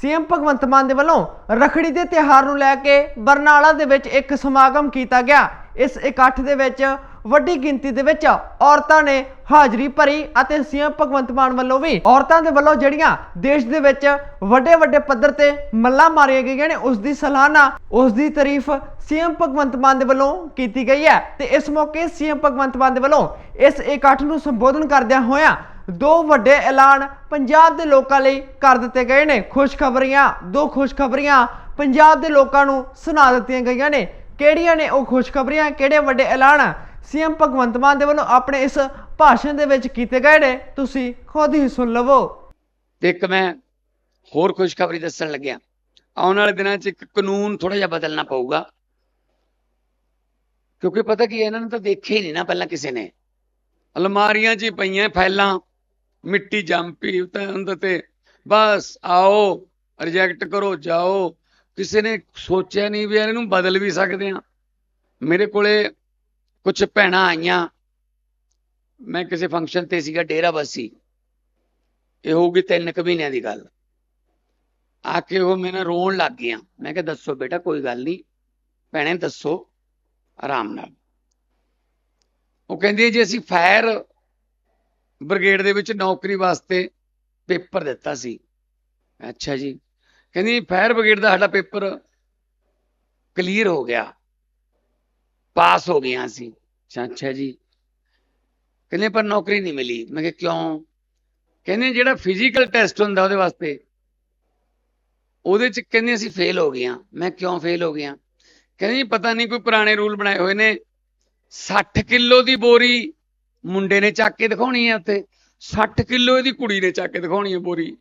CM Bhagwant Mann ਦੇ ਵੱਲੋਂ ਰਖੜੀ ਦੇ ਤਿਉਹਾਰ ਨੂੰ ਲੈ ਕੇ ਬਰਨਾਲਾ ਦੇ ਵਿੱਚ ਇੱਕ ਸਮਾਗਮ ਕੀਤਾ ਗਿਆ। ਇਸ ਇਕੱਠ ਦੇ ਵਿੱਚ ਵੱਡੀ ਗਿਣਤੀ ਦੇ ਵਿੱਚ ਔਰਤਾਂ ਨੇ ਹਾਜ਼ਰੀ ਭਰੀ ਅਤੇ ਸੀਐਮ ਭਗਵੰਤ ਮਾਨ ਵੱਲੋਂ ਵੀ ਔਰਤਾਂ ਦੇ ਵੱਲੋਂ ਜਿਹੜੀਆਂ ਦੇਸ਼ ਦੇ ਵਿੱਚ ਵੱਡੇ ਵੱਡੇ ਪੱਧਰ ਤੇ ਮੱਲਾਂ ਮਾਰੀਆਂ ਗਈਆਂ ਨੇ, ਉਸ ਦੀ ਸਲਾਹਨਾ ਉਸ ਦੀ ਤਾਰੀਫ ਸੀਐਮ ਭਗਵੰਤ ਮਾਨ ਦੇ ਵੱਲੋਂ ਕੀਤੀ ਗਈ ਹੈ। ਤੇ ਇਸ ਮੌਕੇ ਸੀਐਮ ਭਗਵੰਤ ਮਾਨ ਦੇ ਵੱਲੋਂ ਇਸ ਇਕੱਠ ਨੂੰ ਸੰਬੋਧਨ ਕਰਦਿਆਂ ਹੋਇਆਂ ਦੋ ਵੱਡੇ ਐਲਾਨ ਪੰਜਾਬ ਦੇ ਲੋਕਾਂ ਲਈ ਕਰ ਦਿੱਤੇ ਗਏ ਨੇ। ਖੁਸ਼ਖਬਰੀਆਂ, ਦੋ ਖੁਸ਼ਖਬਰੀਆਂ ਪੰਜਾਬ ਦੇ ਲੋਕਾਂ ਨੂੰ ਸੁਣਾ ਦਿੱਤੀਆਂ ਗਈਆਂ ਨੇ। ਕਿਹੜੀਆਂ ਨੇ ਉਹ ਖੁਸ਼ਖਬਰੀਆਂ, ਕਿਹੜੇ ਵੱਡੇ ਐਲਾਨ? ਸੀਐਮ ਭਗਵੰਤ ਮਾਨ ਦੇ ਵੱਲੋਂ ਆਪਣੇ ਇਸ ਭਾਸ਼ਣ ਦੇ ਵਿੱਚ ਕੀਤੇ ਗਏ ਨੇ। ਤੁਸੀਂ ਖੁਦ ਹੀ ਸੁਣ ਲਵੋ। ਤੇ ਇੱਕ ਮੈਂ ਹੋਰ ਖੁਸ਼ਖਬਰੀ ਦੱਸਣ ਲੱਗਿਆ। ਆਉਣ ਵਾਲੇ ਦਿਨਾਂ 'ਚ ਇੱਕ ਕਾਨੂੰਨ ਥੋੜਾ ਜਿਹਾ ਬਦਲਣਾ ਪਊਗਾ। ਕਿਉਂਕਿ ਪਤਾ ਕੀ ਇਹਨਾਂ ਨੂੰ ਤਾਂ ਦੇਖਿਆ ਹੀ ਨਹੀਂ ਨਾ ਪਹਿਲਾਂ ਕਿਸੇ ਨੇ। ਅਲਮਾਰੀਆਂ 'ਚ ਪਈਆਂ ਫਾਈਲਾਂ। ਮਿੱਟੀ ਜੰਮ ਪਈ ਉਤੇ ਤੇ। ਬਸ ਆਓ ਰਿਜੈਕਟ ਕਰੋ, ਜਾਓ। ਕਿਸੇ ਨੇ ਸੋਚਿਆ ਨਹੀਂ ਵੀ ਇਹਨੂੰ ਬਦਲ ਵੀ ਸਕਦੇ ਆ ਮੇਰੇ ਕੋਲੇ ਕੁਝ ਭੈਣਾਂ ਆਈਆਂ। ਮੈਂ ਕਿਸੇ ਫੰਕਸ਼ਨ ਤੇ ਸੀਗਾ, ਡੇਰਾ ਬਸੀ ਇਹ ਹੋਊਗੀ ਤਿੰਨ ਕੁ ਮਹੀਨਿਆਂ ਦੀ ਗੱਲ। ਆ ਕੇ ਉਹ ਮੇਰੇ ਨਾਲ ਰੋਣ ਲੱਗ ਗਿਆ ਮੈਂ ਕਿਹਾ, ਦੱਸੋ ਬੇਟਾ, ਕੋਈ ਗੱਲ ਨਹੀਂ। ਭੈਣੇ, ਦੱਸੋ। ਆਰਾਮ ਨਾਲ। ਉਹ ਕਹਿੰਦੀ ਜੇ ਅਸੀਂ ਫਾਇਰ ਬ੍ਰਿਗੇਡ ਦੇ ਵਿੱਚ ਨੌਕਰੀ ਵਾਸਤੇ ਪੇਪਰ ਦਿੱਤਾ ਸੀ। ਅੱਛਾ ਜੀ। ਕਹਿੰਦੀ ਫਾਇਰ ਬ੍ਰਿਗੇਡ ਦਾ ਸਾਡਾ ਪੇਪਰ ਕਲੀਅਰ ਹੋ ਗਿਆ। ਪਾਸ ਹੋ ਗਿਆ ਸੀ ਅੱਛਾ ਜੀ। ਕਹਿੰਦੇ ਪਰ ਨੌਕਰੀ ਨਹੀਂ ਮਿਲੀ। ਮੈਂ ਕਿਹਾ ਕਿਉਂ? ਕਹਿੰਦੇ ਜਿਹੜਾ ਫਿਜ਼ੀਕਲ ਟੈਸਟ ਹੁੰਦਾ ਉਹਦੇ ਵਾਸਤੇ, ਉਹਦੇ ਚ ਕਹਿੰਦੇ ਅਸੀਂ ਫੇਲ ਹੋ ਗਏ ਹਾਂ ਮੈਂ ਕਿਉਂ ਫੇਲ ਹੋ ਗਿਆ ਕਹਿੰਦੇ ਜੀ ਪਤਾ ਨਹੀਂ ਕੋਈ ਪੁਰਾਣੇ ਰੂਲ ਬਣਾਏ ਹੋਏ ਨੇ 60 ਕਿਲੋ ਦੀ ਬੋਰੀ ਮੁੰਡੇ ਨੇ ਚੱਕ ਕੇ ਦਿਖਾਉਣੀ ਹੈ ਉੱਥੇ 60 ਕਿਲੋ ਇਹਦੀ ਕੁੜੀ ਨੇ ਚੱਕ ਕੇ ਦਿਖਾਉਣੀ ਹੈ ਬੋਰੀ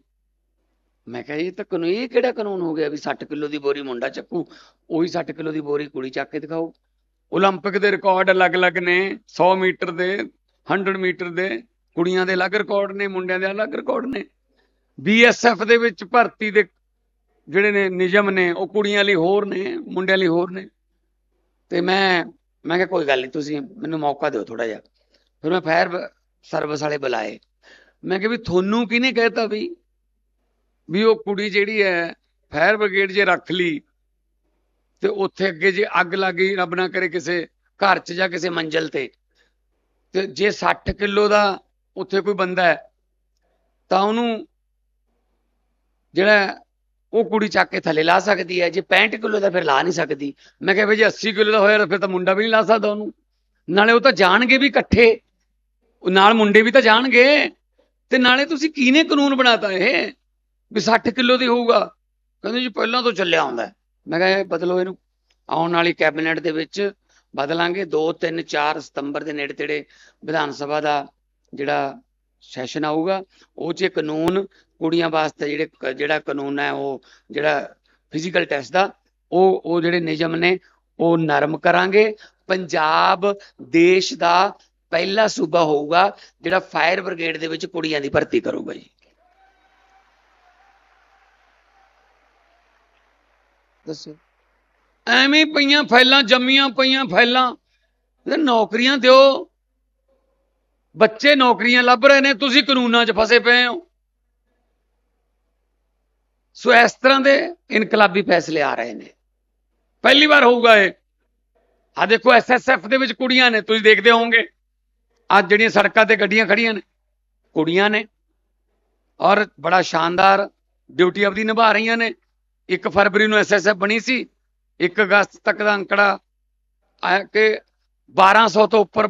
ਮੈਂ ਕਿਹਾ ਇਹ ਤਾਂ ਕਾਨੂੰਨ ਇਹ ਕਿਹੜਾ ਕਾਨੂੰਨ ਹੋ ਗਿਆ ਵੀ 60 ਕਿਲੋ ਦੀ ਬੋਰੀ ਮੁੰਡਾ ਚੱਕੂ ਉਹੀ 60 ਕਿਲੋ ਦੀ ਬੋਰੀ ਕੁੜੀ ਚੱਕ ਕੇ ਦਿਖਾਓ 올림픽 ਦੇ ਰਿਕਾਰਡ ਅਲੱਗ-ਅਲੱਗ ਨੇ 100 ਮੀਟਰ ਦੇ 100 ਮੀਟਰ ਦੇ ਕੁੜੀਆਂ ਦੇ ਅਲੱਗ ਰਿਕਾਰਡ ਨੇ ਮੁੰਡਿਆਂ ਦੇ ਅਲੱਗ ਰਿਕਾਰਡ ਨੇ ਬੀਐਸਐਫ ਦੇ ਵਿੱਚ ਭਰਤੀ ਦੇ ਜਿਹੜੇ ਨੇ ਨਿਯਮ ਨੇ ਉਹ ਕੁੜੀਆਂ ਲਈ ਹੋਰ ਨੇ ਮੁੰਡਿਆਂ ਲਈ ਹੋਰ ਨੇ ਤੇ ਮੈਂ ਮੈਂ ਕਿਹਾ ਕੋਈ ਗੱਲ ਨਹੀਂ ਤੁਸੀਂ ਮੈਨੂੰ ਮੌਕਾ ਦਿਓ ਥੋੜਾ ਜਿਹਾ ਫਿਰ ਮੈਂ ਫਾਇਰ ਸਰਵਿਸ ਵਾਲੇ ਬੁਲਾਏ। ਮੈਂ ਕਿਹਾ ਵੀ ਤੁਹਾਨੂੰ ਕਿਹਨੇ ਕਹਿਤਾ ਵੀ? ਵੀ ਉਹ ਕੁੜੀ ਜਿਹੜੀ ਹੈ ਫਾਇਰ ਬ੍ਰਿਗੇਡ ਜੇ ਰੱਖ ਲਈ ਤੇ ਉੱਥੇ ਅੱਗੇ ਜੇ ਅੱਗ ਲੱਗ ਗਈ, ਰੱਬ ਨਾ ਕਰੇ ਕਿਸੇ ਘਰ 'ਚ ਜਾਂ ਕਿਸੇ ਮੰਜ਼ਲ ਤੇ। ਤੇ ਜੇ 60 ਕਿਲੋ ਦਾ ਉੱਥੇ ਕੋਈ ਬੰਦਾ ਹੈ, ਤਾਂ ਉਹਨੂੰ ਜਿਹੜਾ ਉਹ ਕੁੜੀ ਚੱਕ ਕੇ ਥੱਲੇ ਲਾ ਸਕਦੀ ਹੈ। ਜੇ 65 ਕਿਲੋ ਦਾ ਫਿਰ ਲਾ ਨਹੀਂ ਸਕਦੀ। ਮੈਂ ਕਿਹਾ ਵੀ ਜੇ 80 ਕਿਲੋ ਦਾ ਹੋਇਆ ਤਾਂ ਫਿਰ ਤਾਂ ਮੁੰਡਾ ਵੀ ਨਹੀਂ ਲਾ ਸਕਦਾ ਉਹਨੂੰ। ਨਾਲੇ ਉਹ ਤਾਂ ਜਾਣਗੇ ਵੀ ਇਕੱਠੇ। ਨਾਲ ਮੁੰਡੇ ਵੀ ਤਾਂ ਜਾਣਗੇ। ਤੇ ਨਾਲੇ ਤੁਸੀਂ ਕਿਹਨੇ ਕਾਨੂੰਨ ਬਣਾਤਾ ਇਹ? ਵੀ 60 ਕਿਲੋ ਦੀ ਹੋਊਗਾ। ਕਹਿੰਦੇ ਜੀ ਪਹਿਲਾਂ ਤੋਂ ਚੱਲਿਆ ਆਉਂਦਾ ਮੈਂ ਕਿਹਾ ਇਹ ਬਦਲੋ ਇਹਨੂੰ। ਆਉਣ ਵਾਲੀ ਕੈਬਨਿਟ ਦੇ ਵਿੱਚ ਬਦਲਾਂਗੇ। 2 3 4 ਸਤੰਬਰ ਦੇ ਨੇੜੇ ਤੇੜੇ ਵਿਧਾਨ ਸਭਾ ਦਾ ਜਿਹੜਾ ਸੈਸ਼ਨ ਆਊਗਾ, ਉਹ 'ਚ ਕਾਨੂੰਨ ਕੁੜੀਆਂ ਵਾਸਤੇ ਜਿਹੜੇ ਜਿਹੜਾ ਕਾਨੂੰਨ ਹੈ, ਉਹ ਜਿਹੜਾ ਫਿਜ਼ੀਕਲ ਟੈਸਟ ਦਾ, ਉਹ ਉਹ ਜਿਹੜੇ ਨਿਯਮ ਨੇ, ਉਹ ਨਰਮ ਕਰਾਂਗੇ। ਪੰਜਾਬ ਦੇਸ਼ ਦਾ ਪਹਿਲਾ ਸੂਬਾ ਹੋਊਗਾ ਜਿਹੜਾ ਫਾਇਰ ਬ੍ਰਿਗੇਡ ਦੇ ਵਿੱਚ ਕੁੜੀਆਂ ਦੀ ਭਰਤੀ ਕਰੂਗਾ ਜੀ। ਦੱਸੋ। ਐਵੇਂ ਪਈਆਂ ਫਾਈਲਾਂ ਜੰਮੀਆਂ ਪਈਆਂ ਫਾਈਲਾਂ। ਇਹ ਨੌਕਰੀਆਂ ਦਿਓ। ਬੱਚੇ ਨੌਕਰੀਆਂ ਲੱਭ ਰਹੇ ਨੇ ਤੁਸੀਂ ਕਾਨੂੰਨਾਂ 'ਚ ਫਸੇ ਪਏ ਹੋ। ਸੋ ਇਸ ਤਰ੍ਹਾਂ ਦੇ ਇਨਕਲਾਬੀ ਫੈਸਲੇ ਆ ਰਹੇ ਨੇ। ਪਹਿਲੀ ਵਾਰ ਹੋਊਗਾ ਇਹ। ਆ ਦੇਖੋ ਐਸਐਸਐਫ ਦੇ ਵਿੱਚ ਕੁੜੀਆਂ ਨੇ ਤੁਸੀਂ ਦੇਖਦੇ ਹੋਵੋਗੇ। ਅੱਜ ਜਿਹੜੀਆਂ ਸੜਕਾਂ ਤੇ ਗੱਡੀਆਂ ਖੜੀਆਂ ਨੇ, ਕੁੜੀਆਂ ਨੇ ਔਰ ਬੜਾ ਸ਼ਾਨਦਾਰ ਡਿਊਟੀ ਆਪਦੀ ਨਿਭਾ ਰਹੀਆਂ ਨੇ। 1 ਫਰਵਰੀ ਨੂੰ ਐਸਐਸਐਫ ਬਣੀ ਸੀ 1 ਅਗਸਤ ਤੱਕ ਦਾ ਅੰਕੜਾ ਆਇਆ ਕਿ 1200 ਤੋਂ ਉੱਪਰ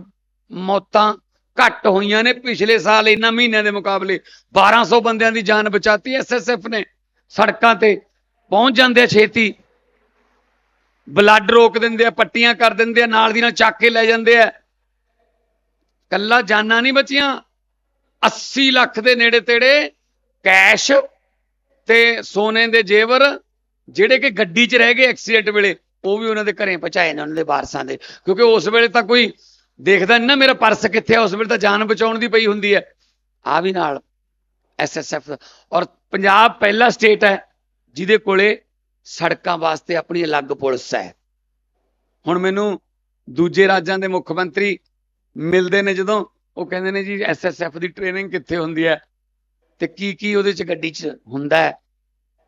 ਮੌਤਾਂ ਘੱਟ ਹੋਈਆਂ ਨੇ ਪਿਛਲੇ ਸਾਲ ਇਹਨਾਂ ਮਹੀਨਿਆਂ ਦੇ ਮੁਕਾਬਲੇ। 1200 ਬੰਦਿਆਂ ਦੀ ਜਾਨ ਬਚਾਤੀ ਐਸਐਸਐਫ ਨੇ। ਸੜਕਾਂ ਤੇ ਪਹੁੰਚ ਜਾਂਦੇ ਆ ਛੇਤੀ। ਬਲੱਡ ਰੋਕ ਦਿੰਦੇ ਆ, ਪੱਟੀਆਂ ਕਰ ਦਿੰਦੇ ਆ, ਨਾਲ ਦੀ ਨਾਲ ਚੱਕ ਕੇ ਲੈ ਜਾਂਦੇ ਆ। ਕੱਲਾ ਜਾਨਾਂ ਨਹੀਂ ਬਚੀਆਂ। 80 ਲੱਖ ਦੇ ਨੇੜੇ ਤੇੜੇ ਕੈਸ਼ ਤੇ ਸੋਨੇ ਦੇ ਜੇਵਰ, ਜਿਹੜੇ ਕਿ ਗੱਡੀ 'ਚ ਰਹਿ ਗਏ ਐਕਸੀਡੈਂਟ ਵੇਲੇ, ਉਹ ਵੀ ਉਹਨਾਂ ਦੇ ਘਰੇ ਪਹੁੰਚਾਏ ਨੇ, ਉਹਨਾਂ ਦੇ ਵਾਰਸਾਂ ਦੇ। ਕਿਉਂਕਿ ਉਸ ਵੇਲੇ ਤਾਂ ਕੋਈ ਦੇਖਦਾ ਨਹੀਂ ਨਾ ਮੇਰਾ ਪਰਸ ਕਿੱਥੇ ਆ, ਉਸ ਵੇਲੇ ਤਾਂ ਜਾਨ ਬਚਾਉਣ ਦੀ ਪਈ ਹੁੰਦੀ ਹੈ। ਆ ਵੀ ਨਾਲ ਐਸਐਸਐਫ ਔਰ ਪੰਜਾਬ ਪਹਿਲਾ ਸਟੇਟ ਹੈ, ਜਿਹਦੇ ਕੋਲੇ ਸੜਕਾਂ ਵਾਸਤੇ ਆਪਣੀ ਅਲੱਗ ਪੁਲਿਸ ਹੈ। ਹੁਣ ਮੈਨੂੰ ਦੂਜੇ ਰਾਜਾਂ ਦੇ ਮੁੱਖ ਮੰਤਰੀ ਮਿਲਦੇ ਨੇ ਜਦੋਂ, ਉਹ ਕਹਿੰਦੇ ਨੇ ਜੀ ਐਸਐਸਐਫ ਦੀ ਟ੍ਰੇਨਿੰਗ ਕਿੱਥੇ ਹੁੰਦੀ ਹੈ? ਤੇ ਕੀ ਕੀ ਉਹਦੇ ਚ ਗੱਡੀ ਚ ਹੁੰਦਾ ਹੈ?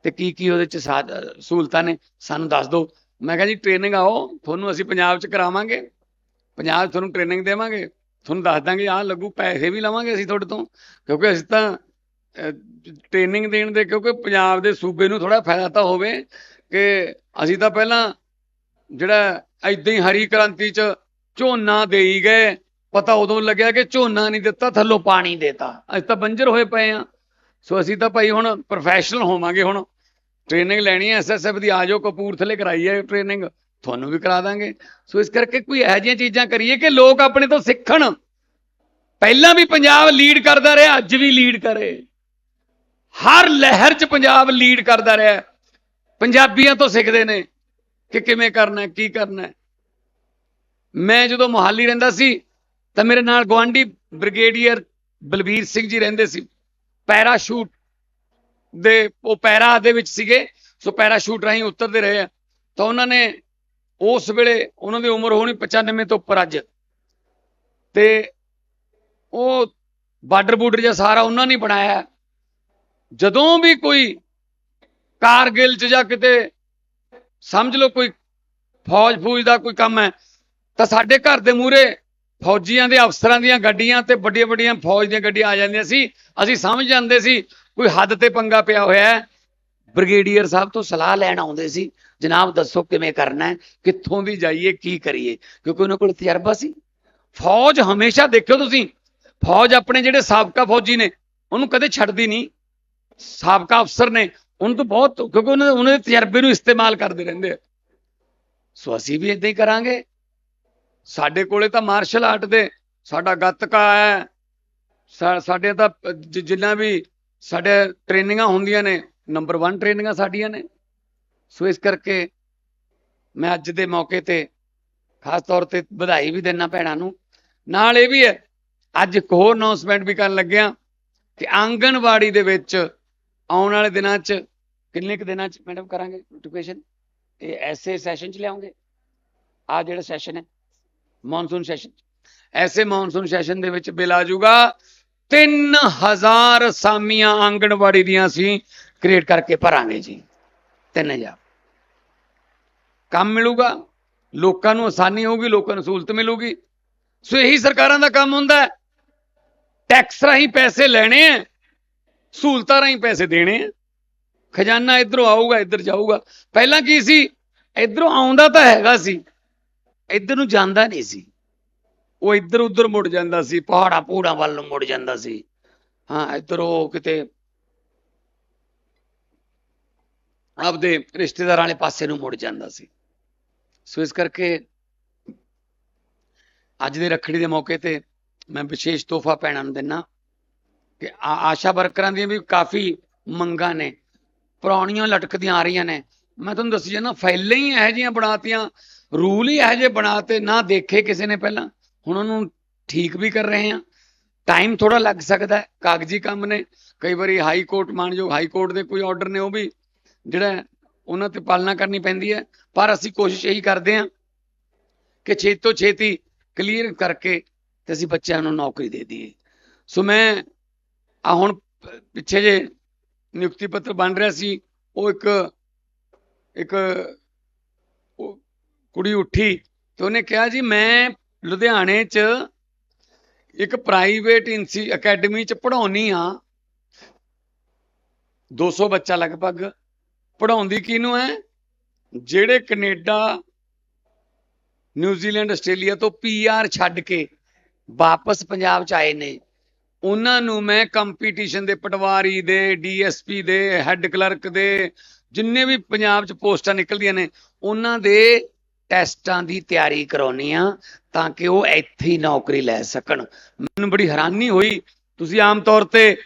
ਤੇ ਕੀ ਕੀ ਉਹਦੇ ਚ ਸਾ- ਸਹੂਲਤਾਂ ਨੇ? ਸਾਨੂੰ ਦੱਸ ਦਿਓ। ਮੈਂ ਕਿਹਾ ਜੀ ਟ੍ਰੇਨਿੰਗ ਆਓ, ਤੁਹਾਨੂੰ ਅਸੀਂ ਪੰਜਾਬ ਚ ਕਰਾਵਾਂਗੇ। ਪੰਜਾਬ 'ਚ ਤੁਹਾਨੂੰ ਟ੍ਰੇਨਿੰਗ ਦੇਵਾਂਗੇ। ਤੁਹਾਨੂੰ ਦੱਸ ਦਾਂਗੇ, ਆਹ ਲੱਗੂ, ਪੈਸੇ ਵੀ ਲਵਾਂਗੇ ਅਸੀਂ ਤੁਹਾਡੇ ਤੋਂ। ਕਿਉਂਕਿ ਅਸੀਂ ਤਾਂ ਟ੍ਰੇਨਿੰਗ ਦੇਣ ਦੇ, ਕਿਉਂਕਿ ਪੰਜਾਬ ਦੇ ਸੂਬੇ ਨੂੰ ਥੋੜਾ ਫਾਇਦਾ ਤਾਂ ਹੋਵੇ ਕਿ ਅਸੀਂ ਤਾਂ ਪਹਿਲਾਂ ਜਿਹੜਾ ਐਦਾਂ ਹੀ ਹਰੀ ਕ੍ਰਾਂਤੀ 'ਚ ਝੋਨਾ ਦੇਈ ਗਏ ਪਤਾ ਉਦੋਂ ਲੱਗਿਆ ਕਿ ਝੋਨਾ ਨਹੀਂ ਦਿੱਤਾ, ਥੱਲੋਂ ਪਾਣੀ ਦੇਤਾ। ਅਸੀਂ ਤਾਂ ਬੰਜਰ ਹੋਏ ਪਏ ਆ। ਸੋ ਅਸੀਂ ਤਾਂ ਭਾਈ ਹੁਣ ਪ੍ਰੋਫੈਸ਼ਨਲ ਹੋਵਾਂਗੇ ਹੁਣ। ਟ੍ਰੇਨਿੰਗ ਲੈਣੀ ਹੈ ਐਸਐਸਐਫ ਦੀ ਆਜੋ ਕਪੂਰਥਲੇ ਕਰਾਈ ਹੈ ਟ੍ਰੇਨਿੰਗ ਤੁਹਾਨੂੰ ਵੀ ਕਰਾ ਦਾਂਗੇ। ਸੋ ਇਸ ਕਰਕੇ ਕੋਈ ਇਹੋ ਜਿਹੀਆਂ ਚੀਜ਼ਾਂ ਕਰੀਏ ਕਿ ਲੋਕ ਆਪਣੇ ਤੋਂ ਸਿੱਖਣ। ਪਹਿਲਾਂ ਵੀ ਪੰਜਾਬ ਲੀਡ ਕਰਦਾ ਰਿਹਾ, ਅੱਜ ਵੀ ਲੀਡ ਕਰੇ। ਹਰ ਲਹਿਰ 'ਚ ਪੰਜਾਬ ਲੀਡ ਕਰਦਾ ਰਿਹਾ। ਪੰਜਾਬੀਆਂ ਤੋਂ ਸਿੱਖਦੇ ਨੇ ਕਿ ਕਿਵੇਂ ਕਰਨਾ ਕੀ ਕਰਨਾ ਮੈਂ ਜਦੋਂ ਮੁਹਾਲੀ ਰਹਿੰਦਾ ਸੀ ਤਾਂ ਮੇਰੇ ਨਾਲ ਗਵਾਂਢੀ ਬ੍ਰਿਗੇਡੀਅਰ ਬਲਬੀਰ ਸਿੰਘ ਜੀ ਰਹਿੰਦੇ ਸੀ। ਪੈਰਾਸ਼ੂਟ ਦੇ, ਉਹ ਪੈਰਾ ਦੇ ਵਿੱਚ ਸੀਗੇ। ਸੋ ਪੈਰਾਸ਼ੂਟ ਰਾਹੀਂ ਉਤਰਦੇ ਰਹੇ ਆ। ਤਾਂ ਉਹਨਾਂ ਨੇ ਉਸ ਵੇਲੇ ਉਹਨਾਂ ਦੀ ਉਮਰ ਹੋਣੀ 95 ਤੋਂ ਉੱਪਰ ਅੱਜ। ਤੇ ਉਹ ਬਾਰਡਰ ਬੂਡਰ ਜਿਹਾ ਸਾਰਾ ਉਹਨਾਂ ਨੇ ਬਣਾਇਆ। ਜਦੋਂ ਵੀ ਕੋਈ ਕਾਰਗਿਲ ਚ ਜਾਂ ਕਿਤੇ ਸਮਝ ਲਓ ਕੋਈ ਫੌਜ ਫੂਜ ਦਾ ਕੋਈ ਕੰਮ ਹੈ, ਤਾਂ ਸਾਡੇ ਘਰ ਦੇ ਮੂਹਰੇ ਫੌਜੀਆਂ ਦੇ ਅਫਸਰਾਂ ਦੀਆਂ ਗੱਡੀਆਂ ਤੇ ਵੱਡੀਆਂ ਵੱਡੀਆਂ ਫੌਜ ਦੀਆਂ ਗੱਡੀਆਂ ਆ ਜਾਂਦੀਆਂ ਸੀ। ਅਸੀਂ ਸਮਝ ਜਾਂਦੇ ਸੀ ਕੋਈ ਹੱਦ ਤੇ ਪੰਗਾ ਪਿਆ ਹੋਇਆ ਹੈ। ਬ੍ਰਿਗੇਡੀਅਰ ਸਾਹਿਬ ਤੋਂ ਸਲਾਹ ਲੈਣ ਆਉਂਦੇ ਸੀ, ਜਨਾਬ, ਦੱਸੋ ਕਿਵੇਂ ਕਰਨਾ ਹੈ? ਕਿੱਥੋਂ ਦੀ ਜਾਈਏ, ਕੀ ਕਰੀਏ? ਕਿਉਂਕਿ ਉਹਨਾਂ ਕੋਲ ਤਜਰਬਾ ਸੀ। ਫੌਜ ਹਮੇਸ਼ਾ ਦੇਖਿਓ ਤੁਸੀਂ, ਫੌਜ ਆਪਣੇ ਜਿਹੜੇ ਸਾਬਕਾ ਫੌਜੀ ਨੇ, ਉਹਨੂੰ ਕਦੇ ਛੱਡਦੀ ਨਹੀਂ। ਸਾਬਕਾ ਅਫਸਰ ਨੇ, ਉਹਨਾਂ ਤੋਂ ਬਹੁਤ, ਕਿਉਂਕਿ ਉਹਨਾਂ ਦੇ ਉਹਨਾਂ ਦੇ ਤਜਰਬੇ ਨੂੰ ਇਸਤੇਮਾਲ ਕਰਦੇ ਰਹਿੰਦੇ ਆ। ਸੋ ਅਸੀਂ ਵੀ ਇਦਾਂ ਹੀ ਕਰਾਂਗੇ। ਸਾਡੇ ਕੋਲੇ ਤਾਂ ਮਾਰਸ਼ਲ ਆਰਟ ਦੇ, ਸਾਡਾ ਗੱਤਕਾ ਹੈ। ਸਾਡੇ ਤਾਂ ਜਿੰਨਾ ਵੀ ਸਾਡੇ ਟ੍ਰੇਨਿੰਗਾਂ ਹੁੰਦੀਆਂ ਨੇ ਨੰਬਰ 1 ਟ੍ਰੇਨਿੰਗਾਂ ਸਾਡੀਆਂ ਨੇ। ਸੋ ਇਸ ਕਰਕੇ ਮੈਂ ਅੱਜ ਦੇ ਮੌਕੇ ਤੇ ਖਾਸ ਤੌਰ ਤੇ ਵਧਾਈ ਵੀ ਦੇਣਾ ਭੈਣਾਂ ਨੂੰ। ਨਾਲ ਇਹ ਵੀ ਹੈ, ਅੱਜ ਇੱਕ ਹੋਰ ਅਨਾਉਂਸਮੈਂਟ ਵੀ ਕਰਨ ਲੱਗਿਆ ਕਿ ਆਂਗਣਵਾੜੀ ਦੇ ਵਿੱਚ ਆਉਣ ਵਾਲੇ ਦਿਨਾਂ 'ਚ, ਕਿੰਨੇ ਕੁ ਦਿਨਾਂ 'ਚ ਮੈਡਮ ਕਰਾਂਗੇ ਨੋਟੀਫਿਕੇਸ਼ਨ ਇਹ ਐਸੇ ਸੈਸ਼ਨ 'ਚ ਲਿਆਉਂਗੇ। ਆ ਜਿਹੜਾ ਸੈਸ਼ਨ ਹੈ ਮੌਨਸੂਨ ਸੈਸ਼ਨ ਐਸੇ ਮੌਨਸੂਨ ਸੈਸ਼ਨ ਦੇ ਵਿੱਚ ਬਿੱਲ ਆ ਜਾਊਗਾ। 3000 ਅਸਾਮੀਆਂ ਆਂਗਣਵਾੜੀ ਦੀਆਂ ਅਸੀਂ ਕ੍ਰੀਏਟ ਕਰਕੇ ਭਰਾਂਗੇ ਜੀ। 3000 ਕੰਮ ਮਿਲੂਗਾ। ਲੋਕਾਂ ਨੂੰ ਆਸਾਨੀ ਹੋਊਗੀ, ਲੋਕਾਂ ਨੂੰ ਸਹੂਲਤ ਮਿਲੂਗੀ। ਸੋ ਇਹੀ ਸਰਕਾਰਾਂ ਦਾ ਕੰਮ ਹੁੰਦਾ ਹੈ। ਟੈਕਸ ਰਾਹੀਂ ਪੈਸੇ ਲੈਣੇ ਆ ਸਹੂਲਤਾਂ ਰਾਹੀਂ ਪੈਸੇ ਦੇਣੇ ਆ ਖਜ਼ਾਨਾ ਇਧਰੋਂ ਆਊਗਾ, ਇੱਧਰ ਜਾਊਗਾ। ਪਹਿਲਾਂ ਕੀ ਸੀ? ਇਧਰੋਂ ਆਉਂਦਾ ਤਾਂ ਹੈਗਾ ਸੀ। ਇੱਧਰ ਨੂੰ ਜਾਂਦਾ ਨਹੀਂ ਸੀ। ਉਹ ਇੱਧਰ ਉੱਧਰ ਮੁੜ ਜਾਂਦਾ ਸੀ, ਪਹਾੜਾ ਪੂੜਾ ਵੱਲ ਨੂੰ ਮੁੜ ਜਾਂਦਾ ਸੀ। ਹਾਂ, ਇੱਧਰ ਉਹ ਕਿਤੇ ਆਪਦੇ ਰਿਸ਼ਤੇਦਾਰਾਂ ਵਾਲੇ ਪਾਸੇ ਨੂੰ ਮੁੜ ਜਾਂਦਾ ਸੀ। ਸੋ ਇਸ ਕਰਕੇ ਅੱਜ ਦੇ ਰੱਖੜੀ ਦੇ ਮੌਕੇ ਤੇ ਮੈਂ ਵਿਸ਼ੇਸ਼ ਤੋਹਫਾ ਭੈਣਾਂ ਨੂੰ ਦਿੰਨਾ ਕਿ ਆਸ਼ਾ ਵਰਕਰਾਂ ਦੀਆਂ ਵੀ ਕਾਫੀ ਮੰਗਾਂ ਨੇ ਪੁਰਾਣੀਆਂ ਲਟਕਦੀਆਂ ਆ ਰਹੀਆਂ ਨੇ। ਮੈਂ ਤੁਹਾਨੂੰ ਦੱਸੀ ਜਾਣਾ ਫਾਈਲਾਂ ਹੀ ਇਹੋ ਜਿਹੀਆਂ ਬਣਾਤੀਆਂ ਰੂਲ ਹੀ ਇਹੋ ਜਿਹੇ ਬਣਾਤੇ ਨਾ ਦੇਖੇ ਕਿਸੇ ਨੇ ਪਹਿਲਾਂ। ਹੁਣ ਉਹਨੂੰ ਠੀਕ ਵੀ ਕਰ ਰਹੇ ਆ ਟਾਈਮ ਥੋੜਾ ਲੱਗ ਸਕਦਾ ਹੈ। ਕਾਗਜ਼ੀ ਕੰਮ ਨੇ। ਕਈ ਵਾਰੀ ਹਾਈ ਕੋਰਟ ਮਾਨਯੋਗ ਹਾਈ ਕੋਰਟ ਦੇ ਕੋਈ ਆਰਡਰ ਨੇ ਉਹ ਵੀ ਜਿਹੜਾ ਉਹਨਾਂ ਤੇ ਪਾਲਣਾ ਕਰਨੀ ਪੈਂਦੀ ਹੈ। ਪਰ ਅਸੀਂ ਕੋਸ਼ਿਸ਼ ਇਹੀ ਕਰਦੇ ਹਾਂ ਕਿ ਛੇਤੀ ਤੋਂ ਛੇਤੀ ਕਲੀਅਰ ਕਰਕੇ ਤੇ ਅਸੀਂ ਬੱਚਿਆਂ ਨੂੰ ਨੌਕਰੀ ਦੇ ਦਈਏ। ਸੋ ਮੈਂ ਆ ਹੁਣ ਪਿੱਛੇ ਜੇ ਨਿਯੁਕਤੀ ਪੱਤਰ ਬਣ ਰਿਹਾ ਸੀ, ਉਹ ਇੱਕ ਇੱਕ ਕੁੜੀ ਉੱਠੀ ਤੇ ਉਹਨੇ ਕਿਹਾ ਜੀ, ਮੈਂ ਲੁਧਿਆਣੇ 'ਚ ਇੱਕ ਪ੍ਰਾਈਵੇਟ ਇੰਸੀ ਅਕੈਡਮੀ 'ਚ ਪੜਾਉਣੀ ਆ। 200 ਬੱਚਾ ਲਗਭਗ। ਪੜਾਉਂਦੀ ਕਿਹਨੂੰ ਹੈ ਜਿਹੜੇ ਕੈਨੇਡਾ, ਨਿਊਜ਼ੀਲੈਂਡ, ਆਸਟ੍ਰੇਲੀਆ ਤੋਂ ਪੀਆਰ ਛੱਡ ਕੇ ਵਾਪਸ ਪੰਜਾਬ 'ਚ ਆਏ ਨੇ। ਉਹਨਾਂ ਨੂੰ ਮੈਂ ਕੰਪੀਟੀਸ਼ਨ ਦੇ, ਪਟਵਾਰੀ ਦੇ ਡੀਐਸਪੀ ਦੇ ਹੈੱਡ ਕਲਰਕ ਦੇ, ਜਿੰਨੇ ਵੀ ਪੰਜਾਬ 'ਚ ਪੋਸਟਾਂ ਨਿਕਲਦੀਆਂ ਨੇ, ਉਹਨਾਂ ਦੇ ਟੈਸਟਾਂ ਦੀ ਤਿਆਰੀ ਕਰਾਉਣੀ ਆ ਤਾਂ ਕਿ ਉਹ ਇੱਥੇ ਹੀ ਨੌਕਰੀ ਲੈ ਸਕਣ। ਮੈਨੂੰ ਬੜੀ ਹੈਰਾਨੀ ਹੋਈ। ਤੁਸੀਂ ਆਮ ਤੌਰ ਤੇ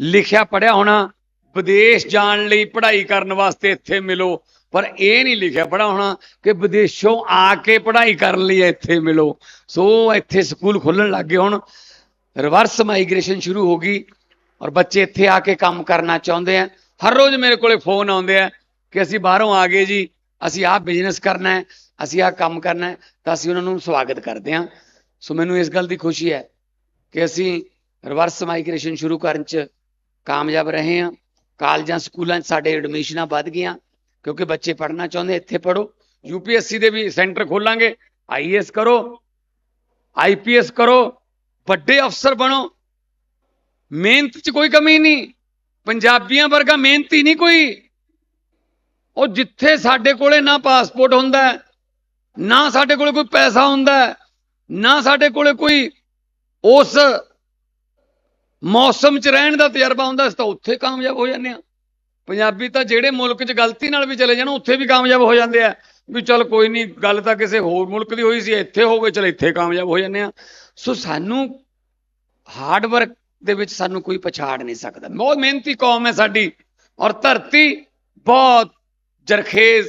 ਲਿਖਿਆ ਪੜਿਆ ਹੋਣਾ, ਵਿਦੇਸ਼ ਜਾਣ ਲਈ ਪੜ੍ਹਾਈ ਕਰਨ ਵਾਸਤੇ ਇੱਥੇ ਮਿਲੋ, ਪਰ ਇਹ ਨਹੀਂ ਲਿਖਿਆ ਪੜਾ ਹੋਣਾ ਕਿ ਵਿਦੇਸ਼ੋਂ ਆ ਕੇ ਪੜ੍ਹਾਈ ਕਰਨ ਲਈ ਇੱਥੇ ਮਿਲੋ। ਸੋ ਇੱਥੇ ਸਕੂਲ ਖੁੱਲਣ ਲੱਗ ਗਏ ਹੁਣ। ਰਿਵਰਸ ਮਾਈਗ੍ਰੇਸ਼ਨ ਸ਼ੁਰੂ ਹੋ ਗਈ ਔਰ ਬੱਚੇ ਇੱਥੇ ਆ ਕੇ ਕੰਮ ਕਰਨਾ ਚਾਹੁੰਦੇ ਆ। ਹਰ ਰੋਜ਼ ਮੇਰੇ ਕੋਲੇ ਫੋਨ ਆਉਂਦੇ ਆ ਕਿ ਅਸੀਂ ਬਾਹਰੋਂ ਆ ਗਏ ਜੀ। ਅਸੀਂ ਆਹ ਬਿਜ਼ਨਸ ਕਰਨਾ ਹੈ, ਅਸੀਂ ਆਹ ਕੰਮ ਕਰਨਾ ਹੈ, ਤਾਂ ਅਸੀਂ ਉਹਨਾਂ ਨੂੰ ਸਵਾਗਤ ਕਰਦੇ ਹਾਂ। ਸੋ ਮੈਨੂੰ ਇਸ ਗੱਲ ਦੀ ਖੁਸ਼ੀ ਹੈ ਕਿ ਅਸੀਂ ਰਿਵਰਸ ਮਾਈਗ੍ਰੇਸ਼ਨ ਸ਼ੁਰੂ ਕਰਨ ਚ ਕਾਮਯਾਬ ਰਹੇ ਹਾਂ। ਕਾਲਜਾਂ, ਸਕੂਲਾਂ 'ਚ ਸਾਡੇ ਐਡਮਿਸ਼ਨਾਂ ਵੱਧ ਗਈਆਂ, ਕਿਉਂਕਿ ਬੱਚੇ ਪੜ੍ਹਨਾ ਚਾਹੁੰਦੇ, ਇੱਥੇ ਪੜੋ ਯੂਪੀਐਸਸੀ ਦੇ ਵੀ ਸੈਂਟਰ ਖੋਲਾਂਗੇ ਆਈਏਐਸ ਕਰੋ ਆਈਪੀਐਸ ਕਰੋ, ਵੱਡੇ ਅਫਸਰ ਬਣੋ। ਮਿਹਨਤ 'ਚ ਕੋਈ ਕਮੀ ਨਹੀਂ, ਪੰਜਾਬੀਆਂ ਵਰਗਾ ਮਿਹਨਤੀ ਨਹੀਂ ਕੋਈ। ਉਹ ਜਿੱਥੇ ਸਾਡੇ ਕੋਲੇ ਨਾ ਪਾਸਪੋਰਟ ਹੁੰਦਾ ਨਾ ਸਾਡੇ ਕੋਲੇ ਕੋਈ ਪੈਸਾ ਹੁੰਦਾ ਨਾ ਸਾਡੇ ਕੋਲੇ ਕੋਈ ਉਸ ਮੌਸਮ 'ਚ ਰਹਿਣ ਦਾ ਤਜਰਬਾ ਹੁੰਦਾ, ਅਸੀਂ ਤਾਂ ਉੱਥੇ ਕਾਮਯਾਬ ਹੋ ਜਾਂਦੇ ਆ ਪੰਜਾਬੀ ਤਾਂ ਜਿਹੜੇ ਮੁਲਕ 'ਚ ਗਲਤੀ ਨਾਲ ਵੀ ਚਲੇ ਜਾਣ, ਉੱਥੇ ਵੀ ਕਾਮਯਾਬ ਹੋ ਜਾਂਦੇ ਆ। ਵੀ ਚਲ ਕੋਈ ਨਹੀਂ, ਗੱਲ ਤਾਂ ਕਿਸੇ ਹੋਰ ਮੁਲਕ ਦੀ ਹੋਈ ਸੀ, ਇੱਥੇ ਹੋ ਗਏ, ਚਲ ਇੱਥੇ ਕਾਮਯਾਬ ਹੋ ਜਾਂਦੇ ਆ ਸੋ ਸਾਨੂੰ ਹਾਰਡ ਵਰਕ ਦੇ ਵਿੱਚ ਸਾਨੂੰ ਕੋਈ ਪਛਾੜ ਨਹੀਂ ਸਕਦਾ। ਬਹੁਤ ਮਿਹਨਤੀ ਕੌਮ ਹੈ ਸਾਡੀ ਔਰ ਧਰਤੀ ਬਹੁਤ ਜਰਖੇਜ਼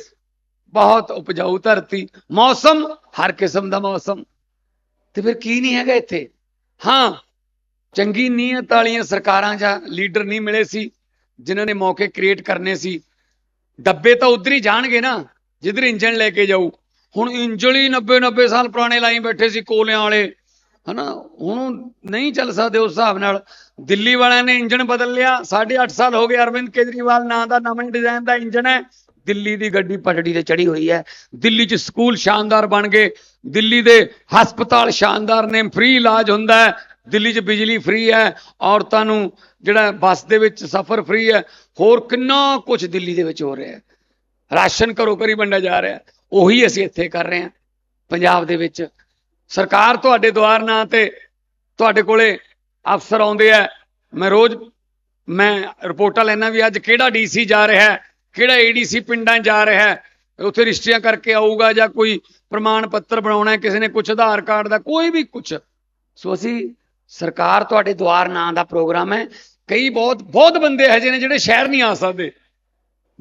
ਬਹੁਤ ਉਪਜਾਊ ਧਰਤੀ, ਮੌਸਮ, ਹਰ ਕਿਸਮ ਦਾ ਮੌਸਮ। ਤੇ ਫਿਰ ਕੀ ਨਹੀਂ ਹੈਗਾ ਇੱਥੇ? ਹਾਂ, ਚੰਗੀ ਨੀਅਤ ਵਾਲੀਆਂ ਸਰਕਾਰਾਂ ਜਾਂ ਲੀਡਰ ਨਹੀਂ ਮਿਲੇ ਸੀ, ਜਿਨ੍ਹਾਂ ਨੇ ਮੌਕੇ ਕ੍ਰੀਏਟ ਕਰਨੇ ਸੀ। ਡੱਬੇ ਤਾਂ ਉਧਰ ਹੀ ਜਾਣਗੇ ਨਾ, ਜਿੱਧਰ ਇੰਜਣ ਲੈ ਕੇ ਜਾਊ। ਹੁਣ ਇੰਜਣ ਹੀ 90 90 ਸਾਲ ਪੁਰਾਣੇ ਲਾਈ ਬੈਠੇ ਸੀ ਕੋਲਿਆਂ ਵਾਲੇ। ਹਨਾ, ਹੁਣ ਨਹੀਂ ਚੱਲ ਸਕਦੇ ਉਸ ਹਿਸਾਬ ਨਾਲ। ਦਿੱਲੀ ਵਾਲਿਆਂ ਨੇ ਇੰਜਣ ਬਦਲ ਲਿਆ। 8.5 ਸਾਲ ਹੋ ਗਏ ਅਰਵਿੰਦ ਕੇਜਰੀਵਾਲ ਨਾਂ ਦਾ ਨਵੇਂ ਡਿਜ਼ਾਈਨ ਦਾ ਇੰਜਣ ਹੈ। ਦਿੱਲੀ ਦੀ ਗੱਡੀ ਪਟੜੀ ਤੇ ਚੜੀ ਹੋਈ ਹੈ। ਦਿੱਲੀ 'ਚ ਸਕੂਲ ਸ਼ਾਨਦਾਰ ਬਣ ਗਏ। ਦਿੱਲੀ ਦੇ ਹਸਪਤਾਲ ਸ਼ਾਨਦਾਰ ਨੇ, ਫ੍ਰੀ ਇਲਾਜ ਹੁੰਦਾ ਹੈ। ਦਿੱਲੀ 'ਚ ਬਿਜਲੀ ਫ੍ਰੀ ਹੈ। ਔਰਤਾਂ ਨੂੰ ਜਿਹੜਾ ਬੱਸ ਦੇ ਵਿੱਚ ਸਫ਼ਰ ਫ੍ਰੀ ਹੈ। ਹੋਰ ਕਿੰਨਾ ਕੁਝ ਦਿੱਲੀ ਦੇ ਵਿੱਚ ਹੋ ਰਿਹਾ ਹੈ। ਰਾਸ਼ਨ ਘਰੋਂ ਘਰੀ ਵੰਡਿਆ ਜਾ ਰਿਹਾ ਉਹੀ ਅਸੀਂ ਇੱਥੇ ਕਰ ਰਹੇ ਹਾਂ। ਪੰਜਾਬ ਦੇ ਵਿੱਚ ਸਰਕਾਰ ਤੁਹਾਡੇ ਦੁਆਰ ਨਾਂ ਤੇ ਤੁਹਾਡੇ ਕੋਲੇ ਅਫਸਰ ਆਉਂਦੇ ਆ। ਮੈਂ ਰੋਜ਼, ਮੈਂ ਰਿਪੋਰਟਾਂ ਲੈਣਾ ਵੀ ਅੱਜ ਕਿਹੜਾ ਡੀਸੀ ਜਾ ਰਿਹਾ ਹੈ? ਕਿਹੜਾ ਏਡੀਸੀ ਪਿੰਡਾਂ ਜਾ ਰਿਹਾ ਹੈ? ਉੱਥੇ ਰਿਸ਼ਤੀਆਂ ਕਰਕੇ ਆਊਗਾ ਜਾਂ ਕੋਈ ਪ੍ਰਮਾਣ ਪੱਤਰ ਬਣਾਉਣਾ ਕਿਸੇ ਨੇ ਕੁਝ ਆਧਾਰ ਕਾਰਡ ਦਾ, ਕੋਈ ਵੀ ਕੁਝ ਸੋ ਅਸੀਂ ਸਰਕਾਰ ਤੁਹਾਡੇ ਦੁਆਰ ਨਾਂ ਦਾ ਪ੍ਰੋਗਰਾਮ ਹੈ। ਕਈ ਬਹੁਤ ਬਹੁਤ ਬੰਦੇ ਇਹੋ ਜਿਹੇ ਨੇ ਜਿਹੜੇ ਸ਼ਹਿਰ ਨਹੀਂ ਆ ਸਕਦੇ।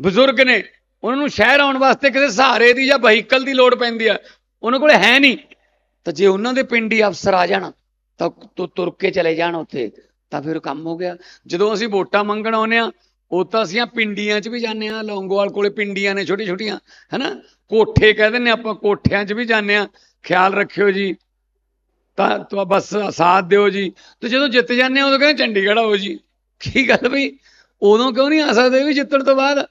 ਬਜ਼ੁਰਗ ਨੇ, ਉਹਨਾਂ ਨੂੰ ਸ਼ਹਿਰ ਆਉਣ ਵਾਸਤੇ ਕਿਸੇ ਸਹਾਰੇ ਦੀ ਜਾਂ ਵਹੀਕਲ ਦੀ ਲੋੜ ਪੈਂਦੀ ਆ। ਉਹਨਾਂ ਕੋਲ ਹੈ ਨਹੀਂ। ਤਾਂ ਜੇ ਉਹਨਾਂ ਦੇ ਪਿੰਡ ਹੀ ਅਫਸਰ ਆ ਜਾਣ, ਤਾਂ ਤੁ- ਤੁਰ ਕੇ ਚਲੇ ਜਾਣ ਉੱਥੇ, ਤਾਂ ਫਿਰ ਕੰਮ ਹੋ ਗਿਆ। ਜਦੋਂ ਅਸੀਂ ਵੋਟਾਂ ਮੰਗਣ ਆਉਂਦੇ ਆ ਉਹ ਤਾਂ ਅਸੀਂ ਪਿੰਡੀਆਂ 'ਚ ਵੀ ਜਾਂਦੇ ਆ ਲੌਂਗੋਵਾਲ ਕੋਲੇ ਪਿੰਡੀਆਂ ਨੇ ਛੋਟੀ ਛੋਟੀਆਂ ਹੈਨਾ? ਕੋਠੇ ਕਹਿ ਦਿੰਦੇ ਆਪਾਂ, ਕੋਠਿਆਂ 'ਚ ਵੀ ਜਾਂਦੇ ਆ ਖਿਆਲ ਰੱਖਿਓ ਜੀ। ਤਾਂ ਤੂੰ ਬਸ ਸਾਥ ਦਿਓ ਜੀ। ਤੇ ਜਦੋਂ ਜਿੱਤ ਜਾਂਦੇ ਆ ਉਦੋਂ ਕਹਿੰਦੇ ਚੰਡੀਗੜ੍ਹ ਆਓ ਜੀ। ਕੀ ਗੱਲ ਬਈ? ਉਦੋਂ ਕਿਉਂ ਨਹੀਂ ਆ ਸਕਦੇ ਵੀ ਜਿੱਤਣ ਤੋਂ ਬਾਅਦ?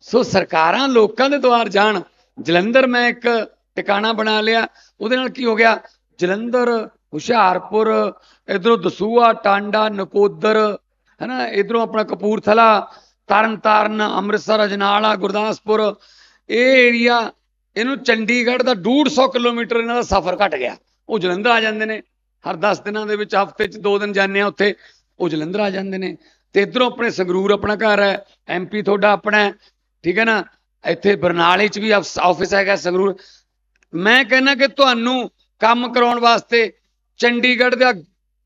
ਸੋ ਸਰਕਾਰਾਂ ਲੋਕਾਂ ਦੇ ਦੁਆਰ ਜਾਣ। ਜਲੰਧਰ ਮੈਂ ਇੱਕ ਟਿਕਾਣਾ ਬਣਾ ਲਿਆ। ਉਹਦੇ ਨਾਲ ਕੀ ਹੋ ਗਿਆ? ਜਲੰਧਰ, ਹੁਸ਼ਿਆਰਪੁਰ, ਇਧਰੋਂ ਦਸੂਆ ਟਾਂਡਾ, ਨਕੋਦਰ ਹਨਾ, ਇਧਰੋਂ ਆਪਣਾ ਕਪੂਰਥਲਾ, ਤਰਨਤਾਰਨ, ਅੰਮ੍ਰਿਤਸਰ, ਅਜਨਾਲਾ, ਗੁਰਦਾਸਪੁਰ, ਇਹ ਏਰੀਆ ਇਹਨੂੰ ਚੰਡੀਗੜ੍ਹ ਦਾ 150 ਕਿਲੋਮੀਟਰ ਇਹਨਾਂ ਦਾ ਸਫ਼ਰ ਘਟ ਗਿਆ। ਉਹ ਜਲੰਧਰ ਆ ਜਾਂਦੇ ਨੇ। ਹਰ 10 ਦਿਨਾਂ ਦੇ ਵਿੱਚ ਹਫ਼ਤੇ 'ਚ 2 ਦਿਨ ਜਾਂਦੇ ਆ ਉੱਥੇ। ਉਹ ਜਲੰਧਰ ਆ ਜਾਂਦੇ ਨੇ। ਤੇ ਇਧਰੋਂ ਆਪਣੇ ਸੰਗਰੂਰ ਆਪਣਾ ਘਰ ਹੈ। ਐਮਪੀ ਤੁਹਾਡਾ ਆਪਣਾ ਠੀਕ ਹੈ ਨਾ? ਇੱਥੇ ਬਰਨਾਲੇ 'ਚ ਵੀ ਆਫਿਸ ਹੈਗਾ ਸੰਗਰੂਰ। ਮੈਂ ਕਹਿੰਦਾ ਕਿ ਤੁਹਾਨੂੰ ਕੰਮ ਕਰਾਉਣ ਵਾਸਤੇ ਚੰਡੀਗੜ੍ਹ ਦਾ